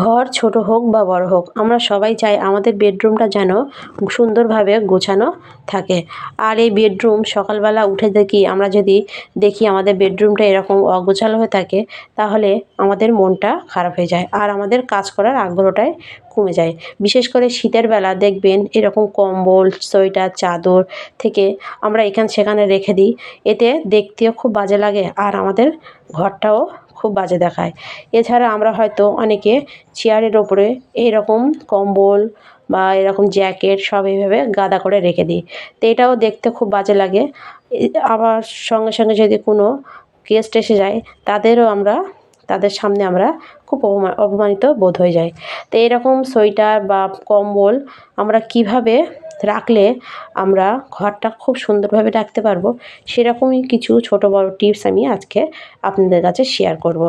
ঘর ছোট হোক বা বড় হোক, আমরা সবাই চাই আমাদের বেডরুমটা যেন সুন্দরভাবে গোছানো থাকে। আর এই বেডরুম সকালবেলা উঠে দেখি, আমরা যদি দেখি আমাদের বেডরুমটা এরকম অগোছালো হয়ে থাকে, তাহলে আমাদের মনটা খারাপ হয়ে যায় আর আমাদের কাজ করার আগ্রহটাই কমে যায়। বিশেষ করে শীতের বেলা দেখবেন এরকম কম্বল, সোয়েটার, চাদর থেকে আমরা এখান সেখানে রেখে দিই, এতে দেখতেও খুব বাজে লাগে আর আমাদের ঘরটাও খুব বাজে দেখায়। এছাড়া আমরা হয়তো অনেকে চেয়ারের ওপরে এইরকম কম্বল বা এরকম জ্যাকেট সব এইভাবে গাদা করে রেখে দিই। তো এটাও দেখতে খুব বাজে লাগে। আবার সঙ্গে সঙ্গে যদি কোনো গেস্ট এসে যায়, তাদেরও আমরা, তাদের সামনে আমরা খুব অপমানিত বোধ হয়ে যাই। তো এরকম সোয়েটার বা কম্বল আমরা কীভাবে রাখলে আমরা ঘরটা খুব সুন্দরভাবে রাখতে পারব। সেরকমই কিছু ছোট বড় টিপস আমি আজকে আপনাদের কাছে শেয়ার করব।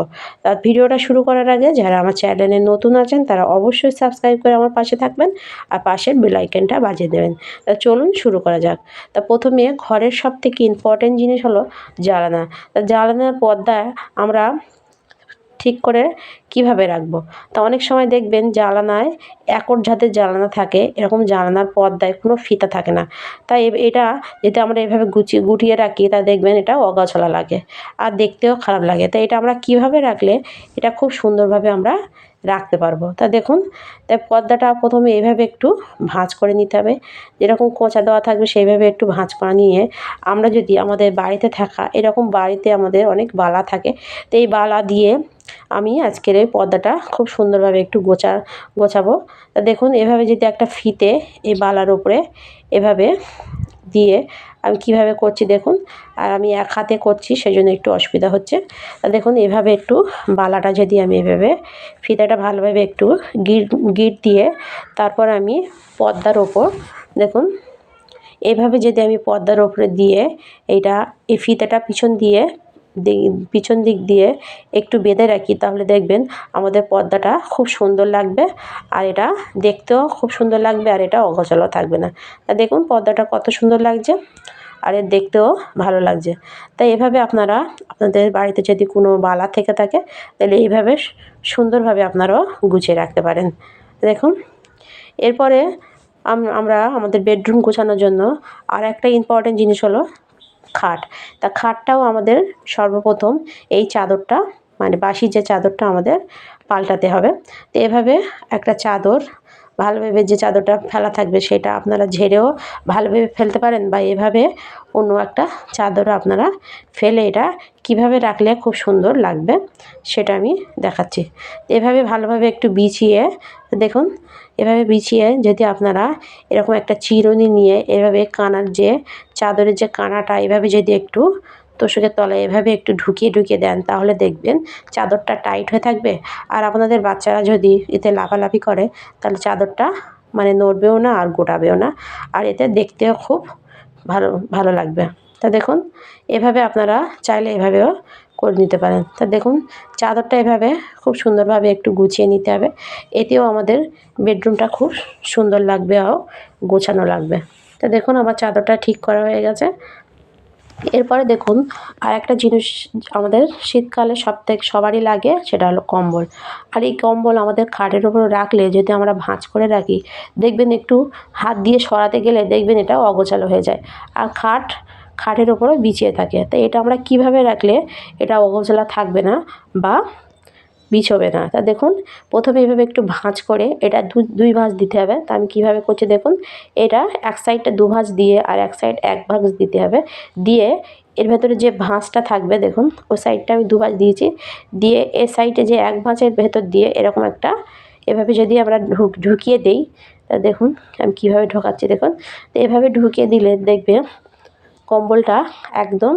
আর ভিডিওটা শুরু করার আগে যারা আমার চ্যানেলে নতুন আছেন, তারা অবশ্যই সাবস্ক্রাইব করে আমার পাশে থাকবেন আর পাশের বেলাইকেনটা বাজিয়ে দেবেন। তা চলুন শুরু করা যাক। তা প্রথমে ঘরের সব থেকে ইম্পর্টেন্ট জিনিস হলো জ্বালানা। তা জ্বালানার পর্দায় আমরা ঠিক করে কীভাবে রাখব? তা অনেক সময় দেখবেন জানালায় একর ঝাঁতের জ্বালানা থাকে, এরকম জানালার পর্দায় কোনো ফিতা থাকে না। তাই এটা যদি আমরা এভাবে গুছিয়ে গুটিয়ে রাখি তা দেখবেন এটা অগাছলা লাগে আর দেখতেও খারাপ লাগে। তাই এটা আমরা কীভাবে রাখলে এটা খুব সুন্দরভাবে আমরা রাখতে পারব। তা দেখুন তাই পর্দাটা প্রথমে এইভাবে একটু ভাঁজ করে নিতে হবে। যেরকম কোঁচা দেওয়া থাকবে সেইভাবে একটু ভাঁজ করা নিয়ে আমরা যদি আমাদের বাড়িতে থাকা, এরকম বাড়িতে আমাদের অনেক বালা থাকে, তো এই বালা দিয়ে আমি আজকের এই পর্দাটা খুব সুন্দরভাবে একটু গোছা, গোছাবো। তা দেখুন, এভাবে যদি একটা ফিতে এই বালার ওপরে এভাবে দিয়ে আমি কীভাবে করছি দেখুন। আর আমি এক হাতে করছি সেই জন্য একটু অসুবিধা হচ্ছে। দেখুন, এভাবে একটু বালাটা যদি আমি এভাবে ফিতাটা ভালোভাবে একটু গিট গিট দিয়ে তারপর আমি পর্দার ওপর দেখুন, এভাবে যদি আমি পর্দার ওপরে দিয়ে এইটা, এই ফিতাটা পিছন দিয়ে পিছন দিক দিয়ে একটু বেঁধে রাখি, তাহলে দেখবেন আমাদের পর্দাটা খুব সুন্দর লাগবে আর এটা দেখতেও খুব সুন্দর লাগবে আর এটা অগোছালো থাকবে না। তা দেখুন পর্দাটা কত সুন্দর লাগছে আর এর দেখতেও ভালো লাগছে। তাই এভাবে আপনারা আপনাদের বাড়িতে যদি কোনো বালা থেকে থাকে, তাহলে এইভাবে সুন্দরভাবে আপনারাও গুছিয়ে রাখতে পারেন। দেখুন, এরপরে আমরা আমাদের বেডরুম গোছানোর জন্য আর একটা ইম্পর্টেন্ট জিনিস হলো খাট। তা খাটটাও আমাদের সর্বপ্রথম এই চাদরটা মানে বাসি যে চাদরটা আমাদের পাল্টাতে হবে। তো এভাবে একটা চাদর ভালোভাবে যে চাদরটা ফেলা থাকবে সেটা আপনারা ঝেড়েও ভালোভাবে ফেলতে পারেন বা এভাবে অন্য একটা চাদরও আপনারা ফেলে এটা কীভাবে রাখলে খুব সুন্দর লাগবে সেটা আমি দেখাচ্ছি। এভাবে ভালোভাবে একটু বিছিয়ে দেখুন, এভাবে বিছিয়ে যদি আপনারা এরকম একটা চিরুনি নিয়ে এভাবে কানার যে চাদরের যে কানাটা এভাবে যদি একটু তোষকের তলায় এভাবে একটু ঢুকিয়ে ঢুকিয়ে দেন, তাহলে দেখবেন চাদরটা টাইট হয়ে থাকবে। আর আপনাদের বাচ্চারা যদি এতে লাফালাফি করে, তাহলে চাদরটা মানে নড়বেও না আর গোটাবেও না। আর এতে দেখতেও খুব ভালো ভালো লাগবে। তা দেখুন, এভাবে আপনারা চাইলে এভাবেও করে নিতে পারেন। তা দেখুন, চাদরটা এভাবে খুব সুন্দরভাবে একটু গুছিয়ে নিতে হবে। এতেও আমাদের বেডরুমটা খুব সুন্দর লাগবে আর গোছানো লাগবে। তা দেখুন, আমার চাদরটা ঠিক করা হয়ে গেছে। এরপরে দেখুন আর একটা জিনিস আমাদের শীতকালে সব থেকে সবারই লাগে, সেটা হলো কম্বল। আর এই কম্বল আমাদের খাটের ওপর রাখলে যদি আমরা ভাঁজ করে রাখি, দেখবেন একটু হাত দিয়ে সরাতে গেলে দেখবেন এটা অগোছালো হয়ে যায়। আর খাট, খাটের ওপরও বিছিয়ে থাকে। তো এটা আমরা কীভাবে রাখলে এটা অগোছালা থাকবে না বা বিছোবে না। তা দেখুন, প্রথমে এভাবে একটু ভাঁজ করে এটা দুই ভাঁজ দিতে হবে। তা আমি কীভাবে করছি দেখুন, এটা এক সাইডটা দু ভাঁজ দিয়ে আর এক সাইড এক ভাঁজ দিতে হবে। দিয়ে এর ভেতরে যে ভাঁজটা থাকবে দেখুন, ওই সাইডটা আমি দু ভাঁজ দিয়েছি। দিয়ে এ সাইডে যে এক ভাঁজের ভেতর দিয়ে এরকম একটা, এভাবে যদি আমরা ঢুক, ঢুকিয়ে দিই, তা দেখুন আমি কীভাবে ঢোকাচ্ছি দেখুন। তো এভাবে ঢুকিয়ে দিলে দেখবে কম্বলটা একদম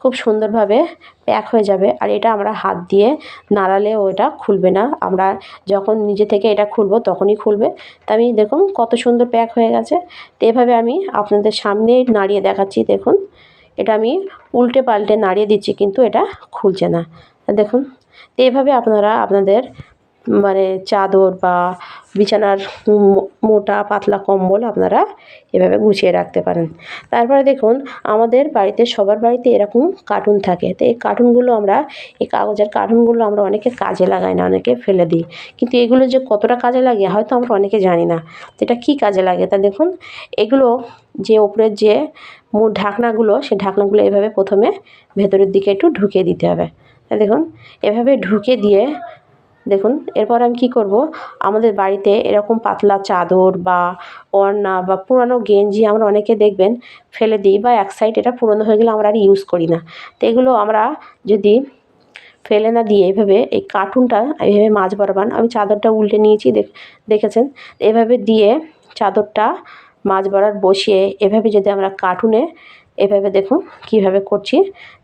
খুব সুন্দরভাবে প্যাক হয়ে যাবে আর এটা আমরা হাত দিয়ে নাড়ালে ওটা খুলবে না। আমরা যখন নিজে থেকে এটা খুলবো তখনই খুলবে। তা আমি দেখুন কত সুন্দর প্যাক হয়ে গেছে। তো এভাবে আমি আপনাদের সামনেই নাড়িয়ে দেখাচ্ছি, দেখুন। এটা আমি উল্টে পাল্টে নাড়িয়ে দিচ্ছি কিন্তু এটা খুলছে না। দেখুন, তো এভাবে আপনারা আপনাদের মানে চাদর বা বিছানার মোটা পাতলা কম্বল আপনারা এভাবে গুছিয়ে রাখতে পারেন। তারপরে দেখুন, আমাদের বাড়িতে, সবার বাড়িতে এরকম কার্টুন থাকে। তো এই কার্টুনগুলো আমরা, এই কাগজের কার্টুনগুলো আমরা অনেকে কাজে লাগাই না, অনেকে ফেলে দিই। কিন্তু এগুলো যে কতটা কাজে লাগে, হয়তো আমরা অনেকে জানি না। তো এটা কী কাজে লাগে? তা দেখুন, এগুলো যে ওপরের যে ঢাকনাগুলো সেই ঢাকনাগুলো এভাবে প্রথমে ভেতরের দিকে একটু ঢুকিয়ে দিতে হবে। দেখুন, এভাবে ঢুকে দিয়ে দেখুন, এরপর আমি কী করব? আমাদের বাড়িতে এরকম পাতলা চাদর বা ওড়না বা পুরানো গেঞ্জি আমরা অনেকে দেখবেন ফেলে দিই বা এক সাইড এটা পুরনো হয়ে গেলে আমরা আর ইউজ করি না। তো এগুলো আমরা যদি ফেলে না দিয়ে এভাবে এই কার্টুনটা এইভাবে মাছ বরাবর, আমি চাদরটা উল্টে নিয়েছি, দেখ, দেখেছেন? এভাবে দিয়ে চাদরটা মাছ বাড়ার বসিয়ে এভাবে যদি আমরা কার্টুনে এভাবে দেখুন কীভাবে করছি,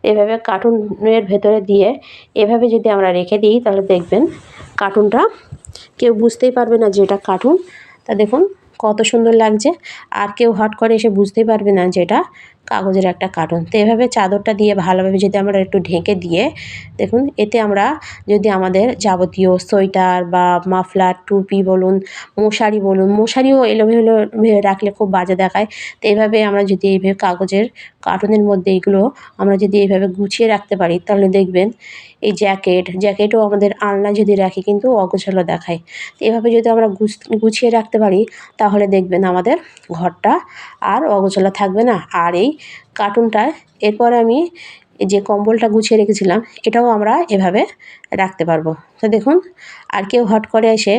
এভাবে কার্টুনের ভেতরে দিয়ে এভাবে যদি আমরা রেখে দিই তাহলে দেখবেন কার্টুনটা কেউ বুঝতেই পারবে না যে এটা কার্টুন। তা দেখুন কত সুন্দর লাগছে। আর কেউ হট করে এসে বুঝতেই পারবে না যে এটা কাগজের একটা কার্টুন। তো এভাবে চাদরটা দিয়ে ভালোভাবে যদি আমরা একটু ঢেকে দিয়ে, দেখুন, এতে আমরা যদি আমাদের যাবতীয় সোয়েটার বা মাফলার, টুপি বলুন, মশারি বলুন, মশারিও এলোমেলো রাখলে খুব বাজে দেখায়। তো এইভাবে আমরা যদি এইভাবে কাগজের কার্টুনের মধ্যে এগুলো আমরা যদি এইভাবে গুছিয়ে রাখতে পারি, তাহলে দেখবেন এই জ্যাকেট, জ্যাকেটও আমাদের আলনা যদি রাখি কিন্তু অগোছালো দেখায়। তো এভাবে যদি আমরা গুছ- গুছিয়ে রাখতে পারি, তাহলে দেখবেন আমাদের ঘরটা আর অগোছালো থাকবে না। আর এই কার্টুনটায় এরপর আমি যে কম্বলটা গুছিয়ে রেখেছিলাম, এটাও আমরা এভাবে রাখতে পারব। তো দেখুন, আর কেউ হট করে এসে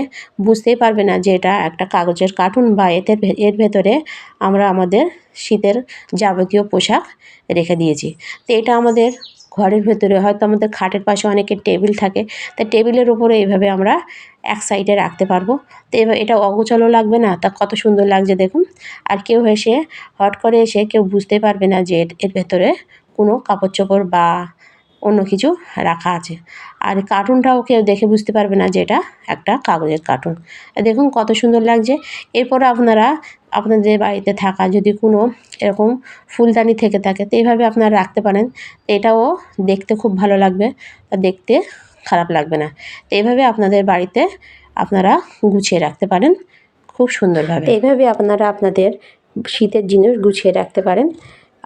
বুঝতেই পারবে না যে এটা একটা কাগজের কার্টুন বা এতে এর ভেতরে আমরা আমাদের শীতের যাবতীয় পোশাক রেখে দিয়েছি। তো এটা আমাদের ঘরের ভেতরে, হয়তো আমাদের খাটের পাশে অনেকের টেবিল থাকে, তা টেবিলের উপরে এইভাবে আমরা এক সাইডে রাখতে পারব। তো এবার এটা অগোছালো লাগবে না, তা কত সুন্দর লাগছে দেখুন। আর কেউ এসে হট করে এসে কেউ বুঝতে পারবে না যে এর ভেতরে কোনো কাপড় চোপড় বা অন্য কিছু রাখা আছে। আর কার্টুনটাও কেউ দেখে বুঝতে পারবে না যে এটা একটা কাগজের কার্টুন। দেখুন কত সুন্দর লাগছে। এরপরে আপনারা, আপনাদের বাড়িতে থাকা যদি কোনো এরকম ফুলদানি থেকে থাকে, তো এইভাবে আপনারা রাখতে পারেন। এটাও দেখতে খুব ভালো লাগবে দেখতে খারাপ লাগবে না। তো এইভাবে আপনাদের বাড়িতে আপনারা গুছিয়ে রাখতে পারেন খুব সুন্দরভাবে। এইভাবে আপনারা আপনাদের শীতের জিনিস গুছিয়ে রাখতে পারেন।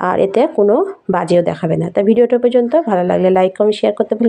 আর এতে কোনো বাজেও দেখাবে না। তা ভিডিওটা পর্যন্ত। ভালো লাগলে লাইক কমেন্ট শেয়ার করতে ভুলে